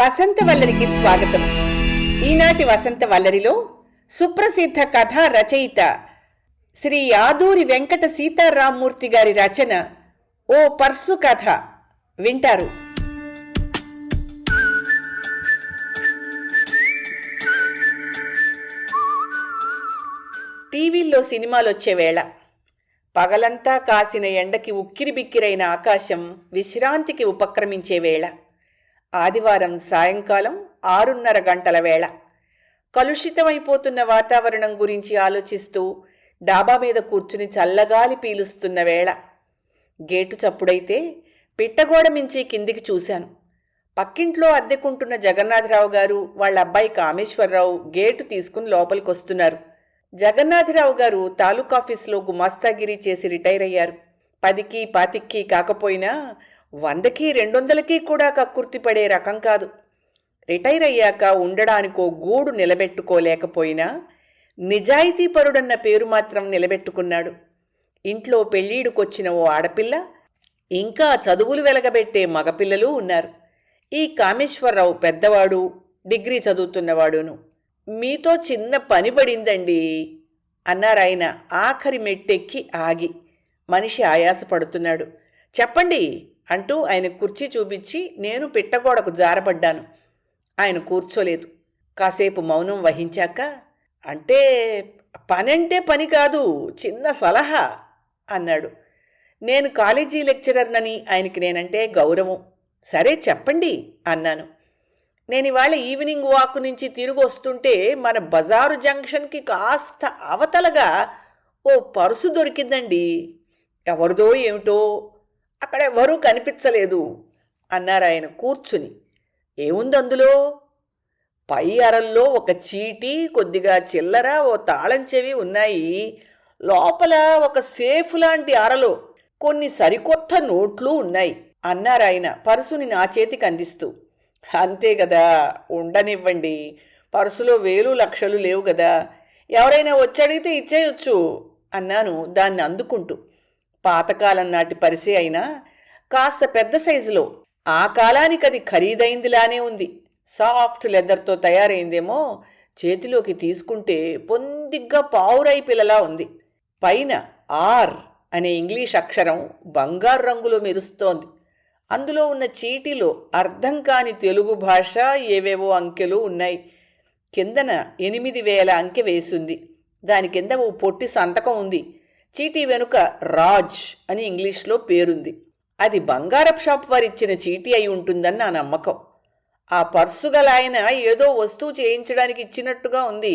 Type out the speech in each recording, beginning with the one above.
వసంత వల్లరికి స్వాగతం. ఈనాటి వసంత వల్లరిలో సుప్రసిద్ధ కథా రచయిత శ్రీ యాదూరి వెంకట సీతారామూర్తి గారి రచన ఓ పర్సు కథ. వింటారు. టీవీల్లో సినిమాలొచ్చే వేళ పగలంతా కాసిన ఎండకి ఉక్కిరిబిక్కిరైన ఆకాశం విశ్రాంతికి ఉపక్రమించే వేళ. ఆదివారం సాయంకాలం ఆరున్నర గంటల వేళ. కలుషితమైపోతున్న వాతావరణం గురించి ఆలోచిస్తూ డాబా మీద కూర్చుని చల్లగాలి పీలుస్తున్న వేళ. గేటు చప్పుడైతే పిట్టగోడ మించి కిందికి చూశాను. పక్కింట్లో అద్దెకుంటున్న జగన్నాథరావు గారు వాళ్ళ అబ్బాయి కామేశ్వరరావు గేటు తీసుకుని లోపలికొస్తున్నారు. జగన్నాథరావు గారు తాలూకాఫీసులో గుమాస్తాగిరి చేసి రిటైర్ అయ్యారు పదికి పాతిక్కి కాకపోయినా వందకి రెండొందలకి కూడా కక్కుర్తి పడే రకం కాదు. రిటైర్ అయ్యాక ఉండడానికో గూడు నిలబెట్టుకోలేకపోయినా నిజాయితీపరుడన్న పేరు మాత్రం నిలబెట్టుకున్నాడు. ఇంట్లో పెళ్ళీడుకొచ్చిన ఓ ఆడపిల్ల ఇంకా చదువులు వెలగబెట్టే మగపిల్లలు ఉన్నారు. ఈ కామేశ్వరరావు పెద్దవాడు డిగ్రీ చదువుతున్నవాడును. మీతో చిన్న పని పడిందండి అన్నారాయన ఆఖరి మెట్టెక్కి ఆగి మనిషి ఆయాసపడుతున్నాడు. చెప్పండి అంటూ ఆయన కుర్చీ చూపించి నేను పిట్టగోడకు జారపడ్డాను. ఆయన కూర్చోలేదు. కాసేపు మౌనం వహించాక అంటే పనంటే పని కాదు చిన్న సలహా అన్నాడు. నేను కాలేజీ లెక్చరర్నని ఆయనకి నేనంటే గౌరవం. సరే చెప్పండి అన్నాను. నేను ఇవాళ ఈవినింగ్ వాక్ నుంచి తిరిగి వస్తుంటే మన బజారు జంక్షన్కి కాస్త అవతలగా ఓ పర్సు దొరికిందండి. ఎవరిదో ఏమిటో అక్కడ ఎవరూ కనిపించలేదు అన్నారు ఆయన కూర్చుని. ఏముంది అందులో? పై అరల్లో ఒక చీటీ కొద్దిగా చిల్లర ఓ తాళం చెవి ఉన్నాయి. లోపల ఒక సేఫ్ లాంటి అరలో. కొన్ని సరికొత్త నోట్లు ఉన్నాయి అన్నారాయన పర్సుని నా చేతికి అందిస్తూ. అంతే కదా ఉండనివ్వండి. పర్సులో వేలు లక్షలు లేవు కదా ఎవరైనా వచ్చడిగితే ఇచ్చేయొచ్చు అన్నాను దాన్ని అందుకుంటూ. పాతకాలం నాటి పరిసే అయినా కాస్త పెద్ద సైజులో. ఆ కాలానికి అది ఖరీదైందిలానే ఉంది. సాఫ్ట్ లెదర్తో తయారైందేమో చేతిలోకి తీసుకుంటే పొందిగ్గా పావురై పిల్లలా ఉంది. పైన ఆర్ అనే ఇంగ్లీష్ అక్షరం బంగారు రంగులో మెరుస్తోంది. అందులో ఉన్న చీటీలో అర్థం కాని తెలుగు భాష ఏవేవో అంకెలు ఉన్నాయి. కిందన ఎనిమిది వేల అంకె వేసింది. దాని కింద ఓ పొట్టి సంతకం ఉంది. చీటీ వెనుక రాజ్ అని ఇంగ్లీష్లో పేరుంది. అది బంగారపు షాప్ వారిచ్చిన చీటీ అయి ఉంటుందని నా నమ్మకం. ఆ పర్సు గల ఆయన ఏదో వస్తువు చేయించడానికి ఇచ్చినట్టుగా ఉంది.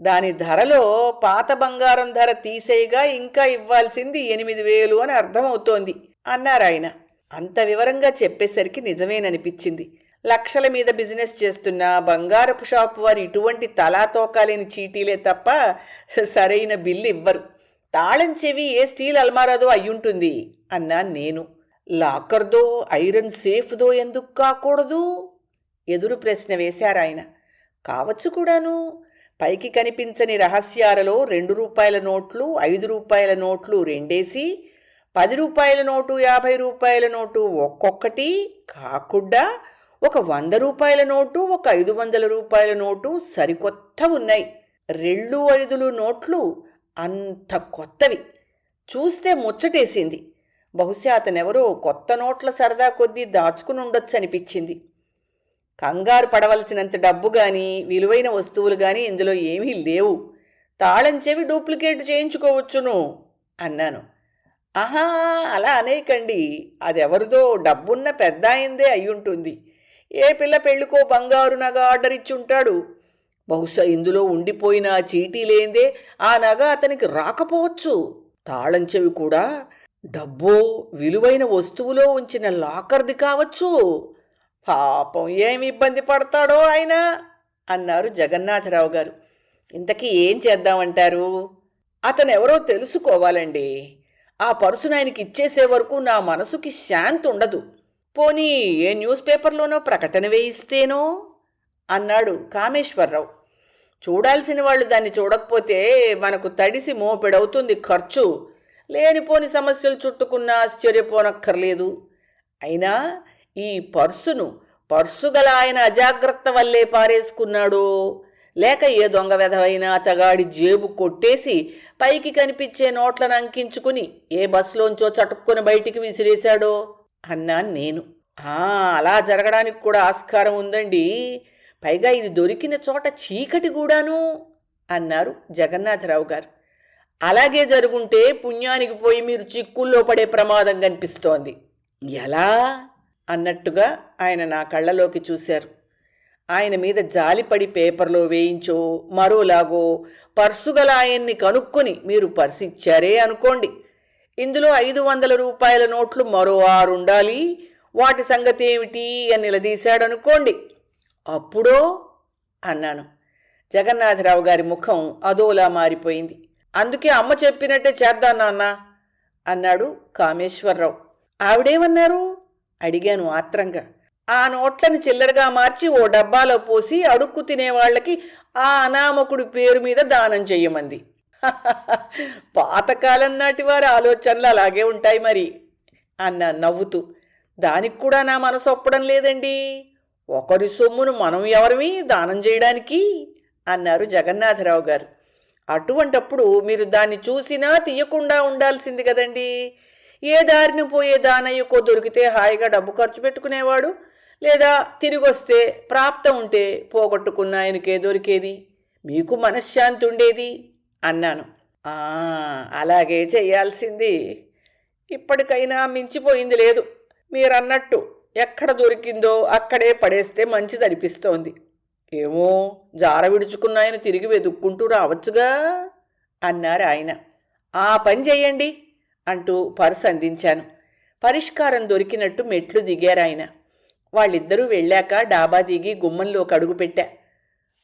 దాని ధరలో పాత బంగారం ధర తీసేయగా ఇంకా ఇవ్వాల్సింది ఎనిమిది వేలు అని అర్థమవుతోంది అన్నారాయన అంత వివరంగా చెప్పేసరికి నిజమేననిపించింది. లక్షల మీద బిజినెస్ చేస్తున్న బంగారపు షాప్ వారు ఇటువంటి తలా తోకాలేని చీటీలే తప్ప సరైన బిల్లు ఇవ్వరు తాళం చెవి ఏ స్టీల్ అల్మారాదో అయ్యుంటుంది అన్నా నేను. లాకర్దో ఐరన్ సేఫ్దో ఎందుకు కాకూడదు? ఎదురు ప్రశ్న వేశారాయన కావచ్చు కూడాను. పైకి కనిపించని రహస్యాలలో రెండు రూపాయల నోట్లు ఐదు రూపాయల నోట్లు రెండేసి పది రూపాయల నోటు యాభై రూపాయల నోటు ఒక్కొక్కటి కాకుండా ఒక వంద రూపాయల నోటు ఒక ఐదు వందల రూపాయల నోటు సరికొత్త ఉన్నాయి. రెళ్ళు ఐదులు నోట్లు అంత కొత్తవి. చూస్తే ముచ్చటేసింది. బహుశా అతనెవరో కొత్త నోట్ల సరదా కొద్దీ దాచుకుని ఉండొచ్చు అనిపించింది కంగారు పడవలసినంత డబ్బు కానీ విలువైన వస్తువులు కానీ ఇందులో ఏమీ లేవు. తాళం చెవి డూప్లికేట్ చేయించుకోవచ్చును అన్నాను. ఆహా అలా అనేకండి. అదెవరిదో డబ్బున్న పెద్ద అయిందే అయ్యుంటుంది. ఏ పిల్ల పెళ్ళికో బంగారు నగ ఆర్డర్ ఇచ్చుంటాడు? బహుశా ఇందులో ఉండిపోయిన ఆ చీటీ లేందే ఆ నగ అతనికి రాకపోవచ్చు. తాళం చెవి కూడా డబ్బో విలువైన వస్తువులో ఉంచిన లాకర్ది కావచ్చు. పాపం ఏమి ఇబ్బంది పడతాడో ఆయన? అన్నారు జగన్నాథరావు గారు. ఇంతకీ ఏం చేద్దామంటారు? అతనెవరో తెలుసుకోవాలండి. ఆ పర్సును ఆయనకి ఇచ్చేసే వరకు నా మనసుకి శాంతి ఉండదు. పోనీ ఏ న్యూస్ పేపర్లోనో ప్రకటన వేయిస్తేనో? అన్నాడు కామేశ్వరరావు. చూడాల్సిన వాళ్ళు దాన్ని చూడకపోతే మనకు తడిసి మోపెడవుతుంది ఖర్చు. లేనిపోని సమస్యలు చుట్టుకున్నా ఆశ్చర్యపోనక్కర్లేదు. అయినా ఈ పర్సును పర్సు గల ఆయన అజాగ్రత్త వల్లే పారేసుకున్నాడో లేక ఏ దొంగ వెధవైన అతగాడి జేబు కొట్టేసి పైకి కనిపించే నోట్లను అంకించుకుని ఏ బస్సులోంచో చటుక్కుని బయటికి విసిరేశాడో అన్నాను నేను. అలా జరగడానికి కూడా ఆస్కారం ఉందండి. పైగా ఇది దొరికిన చోట చీకటి కూడాను అన్నారు జగన్నాథరావు గారు. అలాగే జరుగుంటే పుణ్యానికి పోయి మీరు చిక్కుల్లో పడే ప్రమాదం కనిపిస్తోంది. ఎలా? అన్నట్టుగా ఆయన నా కళ్ళలోకి చూశారు. ఆయన మీద జాలిపడి పేపర్లో వేయించో మరోలాగో పర్సుగల ఆయన్ని కనుక్కొని మీరు పర్సు ఇచ్చారే అనుకోండి. ఇందులో ఐదు వందల రూపాయల నోట్లు మరో ఆరు ఉండాలి వాటి సంగతి ఏమిటి అని నిలదీశాడనుకోండి. అప్పుడో అన్నాను. జగన్నాథరావు గారి ముఖం అదోలా మారిపోయింది. అందుకే అమ్మ చెప్పినట్టే చేద్దాం నాన్న అన్నాడు కామేశ్వరరావు. ఆవిడేమన్నారు? అడిగాను ఆత్రంగా. ఆ నోట్లను చిల్లరగా మార్చి ఓ డబ్బాలో పోసి అడుక్కు తినేవాళ్ళకి ఆ అనామకుడి పేరు మీద దానం చెయ్యమంది. పాతకాలం నాటి వారి ఆలోచనలు అలాగే ఉంటాయి మరి అన్న నవ్వుతూ. దానికి కూడా నా మనసు ఒప్పడం లేదండి. ఒకరి సొమ్మును మనం ఎవరిమి దానం చేయడానికి? అన్నారు జగన్నాథరావు గారు. అటువంటప్పుడు మీరు దాన్ని చూసినా తీయకుండా ఉండాల్సింది కదండి. ఏ దారిని పోయే దానయ్యకో దొరికితే హాయిగా డబ్బు ఖర్చు పెట్టుకునేవాడు? లేదా తిరిగి వస్తే ప్రాప్తం ఉంటే పోగొట్టుకున్న ఆయనకే దొరికేది? మీకు మనశ్శాంతి ఉండేది? అన్నాను. అలాగే చేయాల్సింది. ఇప్పటికైనా మించిపోయింది లేదు. మీరన్నట్టు ఎక్కడ దొరికిందో అక్కడే పడేస్తే మంచిది అనిపిస్తోంది. ఏమో జార విడుచుకున్న ఆయన తిరిగి వెతుక్కుంటూ రావచ్చుగా అన్నారు ఆయన. ఆ పని చేయండి అంటూ పర్స్ అందించాను. పరిష్కారం దొరికినట్టు మెట్లు దిగారు ఆయన. వాళ్ళిద్దరూ వెళ్ళాక డాబా దిగి గుమ్మంలోకి అడుగుపెట్టా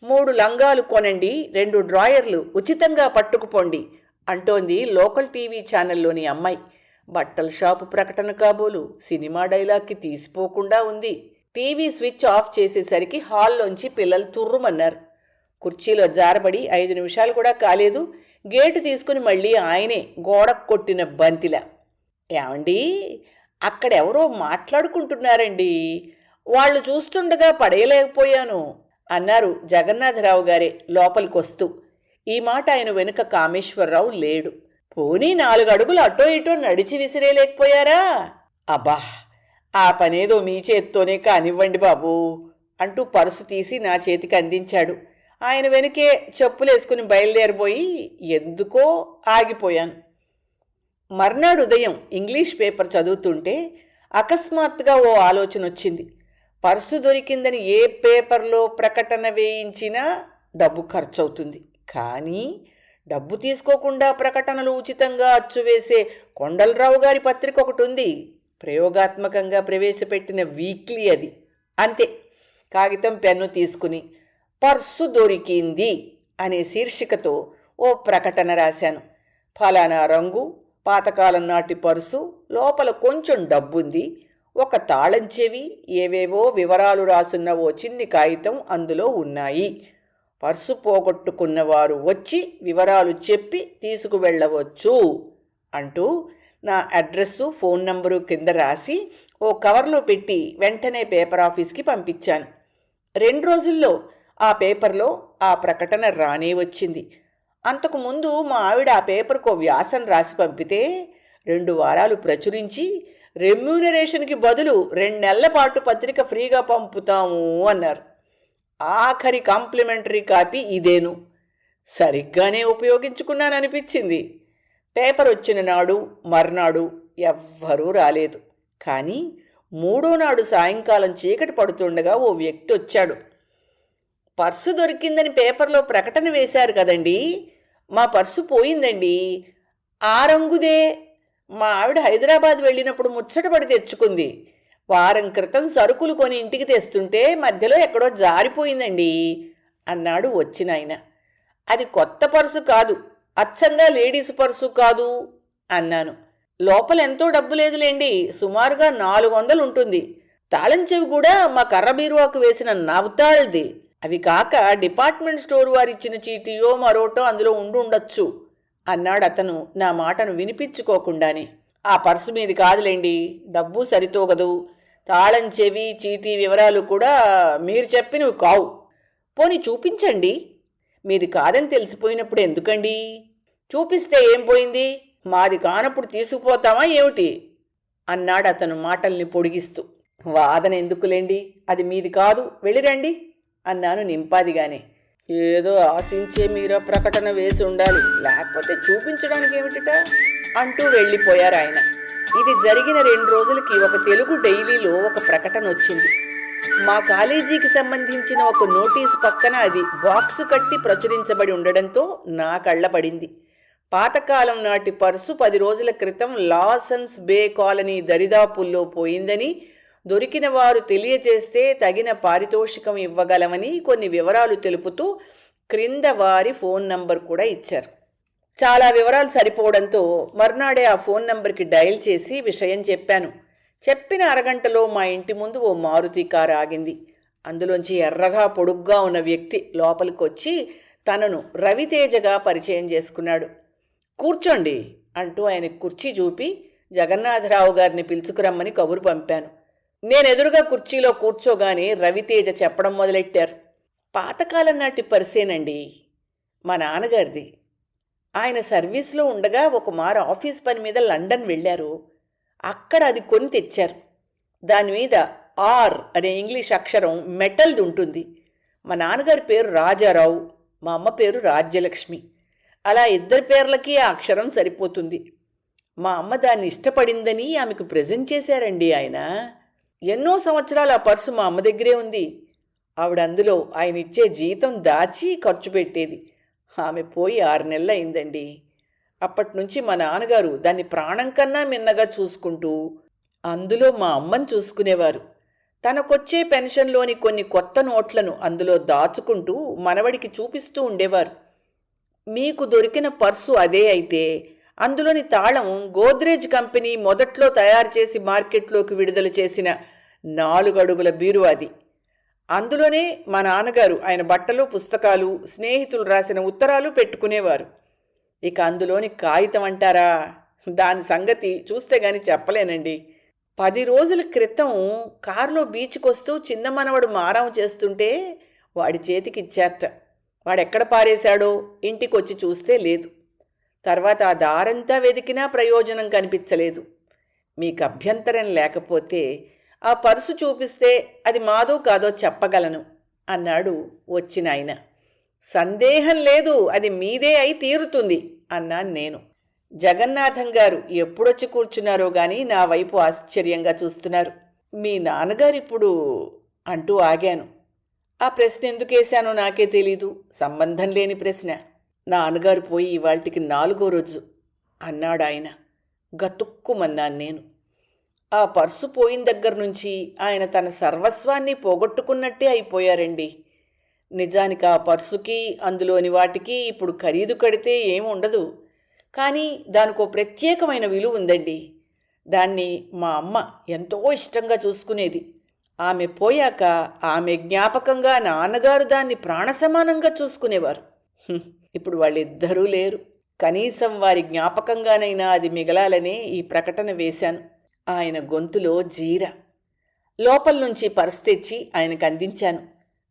మూడు లంగాలు కొనండి రెండు డ్రాయర్లు ఉచితంగా పట్టుకుపోండి అంటోంది లోకల్ టీవీ ఛానల్లోని అమ్మాయి. బట్టల షాపు ప్రకటన కాబోలు సినిమా డైలాగ్కి తీసిపోకుండా ఉంది. టీవీ స్విచ్ ఆఫ్ చేసేసరికి హాల్లోంచి పిల్లలు తుర్రుమన్నారు. కుర్చీలో జారబడి ఐదు నిమిషాలు కూడా కాలేదు. గేటు తీసుకుని మళ్ళీ ఆయనే గోడకు కొట్టిన బంతిలా. ఏమండి అక్కడెవరో మాట్లాడుకుంటున్నారండి? వాళ్ళు చూస్తుండగా పడేయలేకపోయాను అన్నారు జగన్నాథరావు గారే లోపలికొస్తూ. ఈ మాట ఆయన వెనుక కామేశ్వరరావు లేడు. పోనీ నాలుగు అడుగులు అటో ఇటో నడిచి విసిరేయలేకపోయారా అబ్బా ఆ పనేదో మీ చేత్తోనే కానివ్వండి బాబూ అంటూ పరుసు తీసి నా చేతికి అందించాడు. ఆయన వెనుకే చెప్పులేసుకుని బయలుదేరిపోయి ఎందుకో ఆగిపోయాను. మర్నాడు ఉదయం ఇంగ్లీష్ పేపర్ చదువుతుంటే అకస్మాత్తుగా ఓ ఆలోచన వచ్చింది పర్సు దొరికిందని ఏ పేపర్లో ప్రకటన వేయించినా డబ్బు ఖర్చవుతుంది. కానీ డబ్బు తీసుకోకుండా ప్రకటనలు ఉచితంగా అచ్చువేసే కొండలరావు గారి పత్రిక ఒకటి ఉంది ప్రయోగాత్మకంగా ప్రవేశపెట్టిన వీక్లీ అది. అంతే. కాగితం పెన్ను తీసుకుని పర్సు దొరికింది అనే శీర్షికతో ఓ ప్రకటన రాశాను. ఫలానా రంగు పాతకాలం నాటి పర్సు లోపల కొంచెం డబ్బుంది ఒక తాళం చెవి ఏవేవో వివరాలు రాసున్న ఓ చిన్ని కాగితం అందులో ఉన్నాయి. పర్సు పోగొట్టుకున్నవారు వచ్చి వివరాలు చెప్పి తీసుకువెళ్ళవచ్చు అంటూ నా అడ్రస్సు ఫోన్ నంబరు కింద రాసి ఓ కవర్లో పెట్టి వెంటనే పేపర్ ఆఫీస్కి పంపించాను. రెండు రోజుల్లో ఆ పేపర్లో ఆ ప్రకటన రానే వచ్చింది. అంతకుముందు మా ఆవిడ ఆ పేపర్కు వ్యాసం రాసి పంపితే రెండు వారాలు ప్రచురించి రెమ్యూనరేషన్కి బదులు రెండు నెలల పాటు పత్రిక ఫ్రీగా పంపుతాము అన్నారు. ఆఖరి కాంప్లిమెంటరీ కాపీ ఇదేను. సరిగ్గానే ఉపయోగించుకున్నాననిపించింది. పేపర్ వచ్చిన నాడు మర్నాడు ఎవ్వరూ రాలేదు. కానీ మూడో నాడు సాయంకాలం చీకటి పడుతుండగా ఓ వ్యక్తి వచ్చాడు. పర్సు దొరికిందని పేపర్లో ప్రకటన వేశారు కదండి. మా పర్సు పోయిందండి. ఆ రంగుదే. మా ఆవిడ హైదరాబాద్ వెళ్ళినప్పుడు ముచ్చటపడి తెచ్చుకుంది. వారం క్రితం సరుకులు కొని ఇంటికి తెస్తుంటే మధ్యలో ఎక్కడో జారిపోయిందండి అన్నాడు వచ్చిన ఆయన. అది కొత్త పర్సు కాదు అచ్చంగా లేడీస్ పర్సు కాదు అన్నాను. లోపల ఎంతో డబ్బు లేదులేండి సుమారుగా నాలుగు వందలు ఉంటుంది. తాళం చెవి కూడా మా కర్ర బీరువాకు వేసిన నవ్తాళ్ది అవి కాక డిపార్ట్మెంట్ స్టోర్ వారిచ్చిన చీటీయో మరోటో అందులో ఉండి ఉండొచ్చు అన్నాడు అతను నా మాటను వినిపించుకోకుండానే. ఆ పర్సు మీది కాదులేండి డబ్బు సరితోగదు తాళం చెవి చీటీ వివరాలు కూడా మీరు చెప్పినవి కావు. పోని చూపించండి. మీది కాదని తెలిసిపోయినప్పుడు ఎందుకండి? చూపిస్తే ఏం పోయింది? మాది కానప్పుడు తీసుకుపోతామా ఏమిటి? అన్నాడు అతను మాటల్ని పొడిగిస్తూ. వాదన ఎందుకులేండి? అది మీది కాదు వెళ్ళిరండి అన్నాను నింపాదిగానే. ఏదో ఆశించే మీరా ప్రకటన వేసి ఉండాలి లేకపోతే చూపించడానికి ఏమిటిట అంటూ వెళ్ళిపోయారు ఆయన ఇది జరిగిన రెండు రోజులకి ఒక తెలుగు డైలీలో ఒక ప్రకటన వచ్చింది. మా కాలేజీకి సంబంధించిన ఒక నోటీసు పక్కన అది బాక్సు కట్టి ప్రచురించబడి ఉండడంతో నా కళ్ళ పడింది. పాతకాలం నాటి పర్సు పది రోజుల క్రితం లాసన్స్ బే కాలనీ దరిదాపుల్లో పోయిందని దొరికిన వారు తెలియజేస్తే తగిన పారితోషికం ఇవ్వగలమని కొన్ని వివరాలు తెలుపుతూ క్రింద వారి ఫోన్ నంబర్ కూడా ఇచ్చారు. చాలా వివరాలు సరిపోవడంతో మర్నాడే ఆ ఫోన్ నంబర్కి డయల్ చేసి విషయం చెప్పాను. చెప్పిన అరగంటలో మా ఇంటి ముందు ఓ మారుతి కారు ఆగింది. అందులోంచి ఎర్రగా పొడుగ్గా ఉన్న వ్యక్తి లోపలికి వచ్చి తనను రవితేజగా పరిచయం చేసుకున్నాడు. కూర్చోండి అంటూ ఆయన కుర్చీ చూపి జగన్నాథరావు గారిని పిలుచుకురమ్మని కబురు పంపాను. నేను ఎదురుగా కుర్చీలో కూర్చోగానే రవితేజ చెప్పడం మొదలెట్టారు. పాతకాలం నాటి పరిసేనండి. మా నాన్నగారిది. ఆయన సర్వీస్లో ఉండగా ఒక మారు ఆఫీస్ పని మీద లండన్ వెళ్ళారు. అక్కడ అది కొని తెచ్చారు. దాని మీద ఆర్ అనే ఇంగ్లీష్ అక్షరం మెటల్ది ఉంటుంది. మా నాన్నగారి పేరు రాజారావు మా అమ్మ పేరు రాజ్యలక్ష్మి. అలా ఇద్దరి పేర్లకి ఆ అక్షరం సరిపోతుంది. మా అమ్మ దాన్ని ఇష్టపడిందని ఆమెకు ప్రజెంట్ చేశారండి ఆయన. ఎన్నో సంవత్సరాలు ఆ పర్సు మా అమ్మ దగ్గరే ఉంది. ఆవిడ అందులో ఆయన ఇచ్చే జీతం దాచి ఖర్చు పెట్టేది. ఆమె పోయి ఆరు నెలలు అయిందండి అప్పటి నుంచి మా నాన్నగారు దాన్ని ప్రాణం కన్నా మిన్నగా చూసుకుంటూ అందులో మా అమ్మని చూసుకునేవారు. తనకొచ్చే పెన్షన్లోని కొన్ని కొత్త నోట్లను అందులో దాచుకుంటూ మనవడికి చూపిస్తూ ఉండేవారు. మీకు దొరికిన పర్సు అదే అయితే అందులోని తాళం గోద్రేజ్ కంపెనీ మొదట్లో తయారు చేసి మార్కెట్లోకి విడుదల చేసిన నాలుగడుగుల బీరువాది అందులోనే మా నాన్నగారు ఆయన బట్టలు పుస్తకాలు స్నేహితులు రాసిన ఉత్తరాలు పెట్టుకునేవారు. ఇక అందులోని కాగితం అంటారా? దాని సంగతి చూస్తే గాని చెప్పలేనండి. పది రోజుల క్రితం కారులో బీచ్కొస్తూ చిన్న మనవడు మారం చేస్తుంటే వాడి చేతికి ఇచ్చారట వాడెక్కడ పారేశాడో ఇంటికొచ్చి చూస్తే లేదు. తర్వాత ఆ దారంతా వెతికినా ప్రయోజనం కనిపించలేదు. మీకు అభ్యంతరం లేకపోతే ఆ పర్సు చూపిస్తే అది మాదో కాదో చెప్పగలను అన్నాడు వచ్చిన ఆయన. సందేహం లేదు అది మీదే అయి తీరుతుంది అన్నాను నేను. జగన్నాథం గారు ఎప్పుడొచ్చి కూర్చున్నారో గాని నా వైపు ఆశ్చర్యంగా చూస్తున్నారు. మీ నాన్నగారిప్పుడు అంటూ ఆగాను. ఆ ప్రశ్న ఎందుకేశానో నాకే తెలీదు సంబంధం లేని ప్రశ్న. నాన్నగారు పోయి ఇవాళకి నాలుగో రోజు అన్నాడు ఆయన గతుక్కుమన్నాను నేను. ఆ పర్సు పోయిన దగ్గర నుంచి ఆయన తన సర్వస్వాన్ని పోగొట్టుకున్నట్టే అయిపోయారండి. నిజానికి ఆ పర్సుకి అందులోని వాటికి ఇప్పుడు ఖరీదు కడితే ఏమి ఉండదు. కానీ దానికో ప్రత్యేకమైన విలువ ఉందండి. దాన్ని మా అమ్మ ఎంతో ఇష్టంగా చూసుకునేది. ఆమె పోయాక ఆమె జ్ఞాపకంగా నాన్నగారు దాన్ని ప్రాణసమానంగా చూసుకునేవారు. ఇప్పుడు వాళ్ళిద్దరూ లేరు. కనీసం వారి జ్ఞాపకంగానైనా అది మిగలాలనే ఈ ప్రకటన వేశాను. ఆయన గొంతులో జీర. లోపల నుంచి పర్స్ తెచ్చి ఆయనకు అందించాను.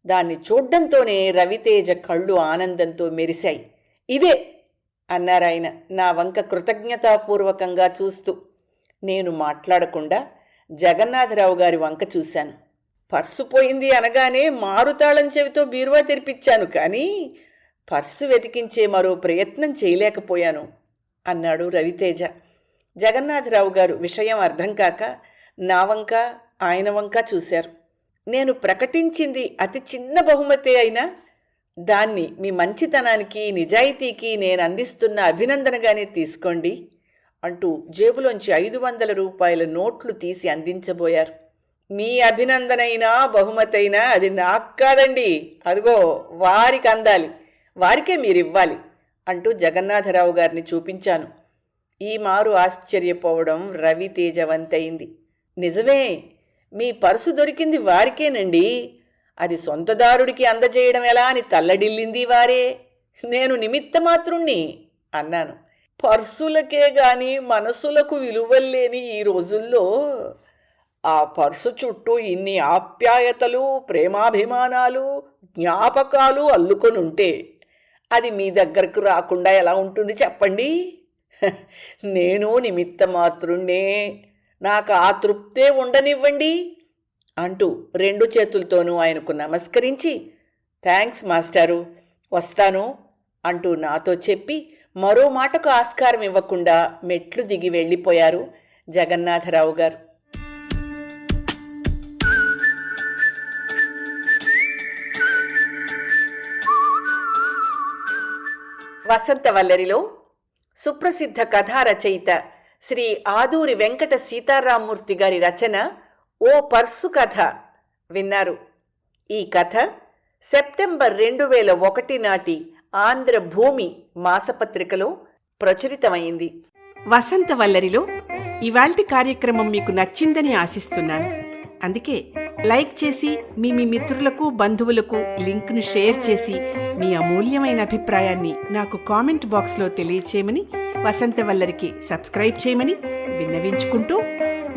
దాన్ని చూడ్డంతోనే రవితేజ కళ్ళు ఆనందంతో మెరిశాయి. ఇదే అన్నారాయన నా వంక కృతజ్ఞతాపూర్వకంగా చూస్తూ. నేను మాట్లాడకుండా జగన్నాథరావు గారి వంక చూశాను. పర్సు పోయింది అనగానే మారుతాళం చెవితో బీరువా తెరిపించాను కానీ పర్సు వెతికించే మరో ప్రయత్నం చేయలేకపోయాను అన్నాడు రవితేజ. జగన్నాథరావు గారు విషయం అర్థం కాక నా వంక ఆయన వంక చూశారు. నేను ప్రకటించింది అతి చిన్న బహుమతే అయినా దాన్ని మీ మంచితనానికి నిజాయితీకి నేను అందిస్తున్న అభినందనగానే తీసుకోండి అంటూ జేబులోంచి ఐదు వందల రూపాయల నోట్లు తీసి అందించబోయారు. మీ అభినందనైనా బహుమతైనా అది నాకు కాదండి. అదిగో వారికి అందాలి వారికే మీరు ఇవ్వాలి అంటూ జగన్నాథరావు గారిని చూపించాను. ఈ మారు ఆశ్చర్యపోవడం రవి తేజవంతయింది. నిజమే మీ పర్సు దొరికింది వారికేనండి. అది సొంతదారుడికి అందజేయడం ఎలా అని తల్లడిల్లింది వారే. నేను నిమిత్తమాత్రుణ్ణి అన్నాను. పర్సులకే గాని మనసులకు విలువల్లేని ఈ రోజుల్లో ఆ పర్సు చుట్టూ ఇన్ని ఆప్యాయతలు ప్రేమాభిమానాలు జ్ఞాపకాలు అల్లుకొనుంటే అది మీ దగ్గరకు రాకుండా ఎలా ఉంటుంది చెప్పండి? నేను నిమిత్త మాత్రుణ్ణే నాకు ఆ తృప్తే ఉండనివ్వండి అంటూ రెండు చేతులతోనూ ఆయనకు నమస్కరించి థ్యాంక్స్ మాస్టారు వస్తాను అంటూ నాతో చెప్పి మరో మాటకు ఆస్కారం ఇవ్వకుండా మెట్లు దిగి వెళ్ళిపోయారు జగన్నాథరావు గారు. వసంత వల్లరిలో సుప్రసిద్ధ కథా రచయిత శ్రీ ఆదూరి వెంకట సీతారామూర్తి గారి రచన ఓ పర్సు కథ విన్నారు. ఈ కథ సెప్టెంబర్ రెండు వేల ఒకటి నాటి ఆంధ్ర భూమి మాసపత్రికలో ప్రచురితమైంది. వసంత వల్లరిలో ఇవాల్టి కార్యక్రమం మీకు నచ్చిందని ఆశిస్తున్నాను. అందుకే లైక్ చేసి మీ మీ మిత్రులకు బంధువులకు లింక్ను షేర్ చేసి మీ అమూల్యమైన అభిప్రాయాన్ని నాకు కామెంట్ బాక్స్లో తెలియచేయమని వసంతవల్లరికి సబ్స్క్రైబ్ చేయమని విన్నవించుకుంటూ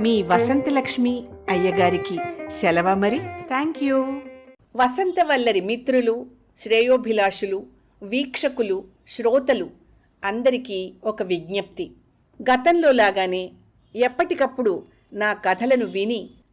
మీ వసంతలక్ష్మి అయ్యగారికి సెలవ మరి. Thank you. వసంతవల్లరి మిత్రులు శ్రేయోభిలాషులు వీక్షకులు శ్రోతలు అందరికీ ఒక విజ్ఞప్తి. గతంలో లాగానే ఎప్పటికప్పుడు నా కథలను విని